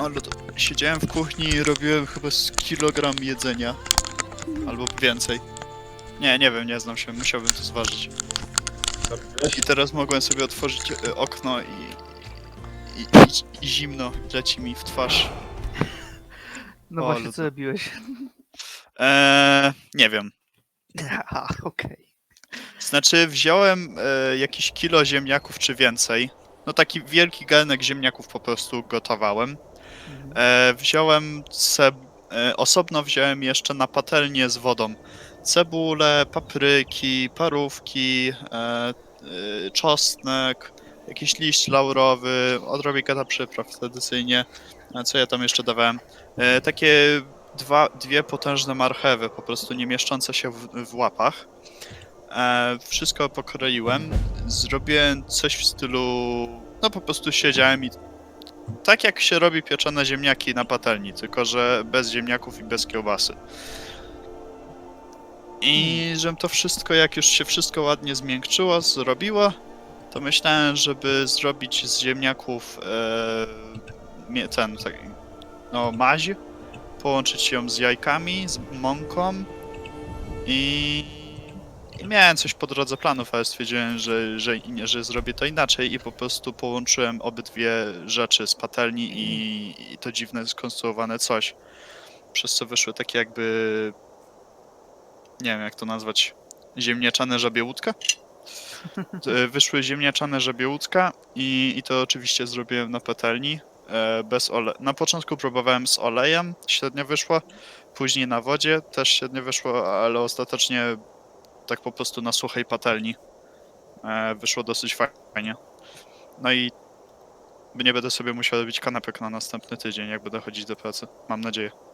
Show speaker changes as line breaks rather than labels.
Ale to siedziałem w kuchni i robiłem chyba z kilogram jedzenia. Albo więcej. Nie, nie wiem, nie znam się, musiałbym to zważyć. I teraz mogłem sobie otworzyć e, okno i, i, i, i zimno leci mi w twarz.
No
O,
właśnie,
ale
co robiłeś?
Eee, nie wiem.
A, okej.
Znaczy, wziąłem e, jakieś kilo ziemniaków czy więcej. No taki wielki garnek ziemniaków po prostu gotowałem. E, wziąłem ceb... e, osobno wziąłem jeszcze na patelnię z wodą cebulę, papryki, parówki, e, e, czosnek, jakiś liść laurowy, odrobinę przypraw tradycyjnie. Co ja tam jeszcze dawałem? E, takie dwa, dwie potężne marchewy, po prostu nie mieszczące się w, w łapach. E, wszystko pokroiłem. Zrobiłem coś w stylu. No po prostu siedziałem i. Tak jak się robi pieczone ziemniaki na patelni, tylko że bez ziemniaków i bez kiełbasy. I żebym to wszystko, jak już się wszystko ładnie zmiękczyło, zrobiło, to myślałem, żeby zrobić z ziemniaków e, ten, tak, no maź, połączyć ją z jajkami, z mąką i miałem coś po drodze planów, ale stwierdziłem, że, że, że zrobię to inaczej i po prostu połączyłem obydwie rzeczy z patelni i, i to dziwne skonstruowane coś. Przez co wyszły takie jakby. Nie wiem jak to nazwać. Ziemniaczane żabie łódka? E, Wyszły ziemniaczane żabie łódka i, i to oczywiście zrobiłem na patelni. e, Bez ole... Na początku próbowałem z olejem, średnio wyszło. Później na wodzie też średnio wyszło, ale ostatecznie tak po prostu na suchej patelni. E, wyszło dosyć fajnie. No i nie będę sobie musiał robić kanapek na następny tydzień, jak będę chodzić do pracy. Mam nadzieję.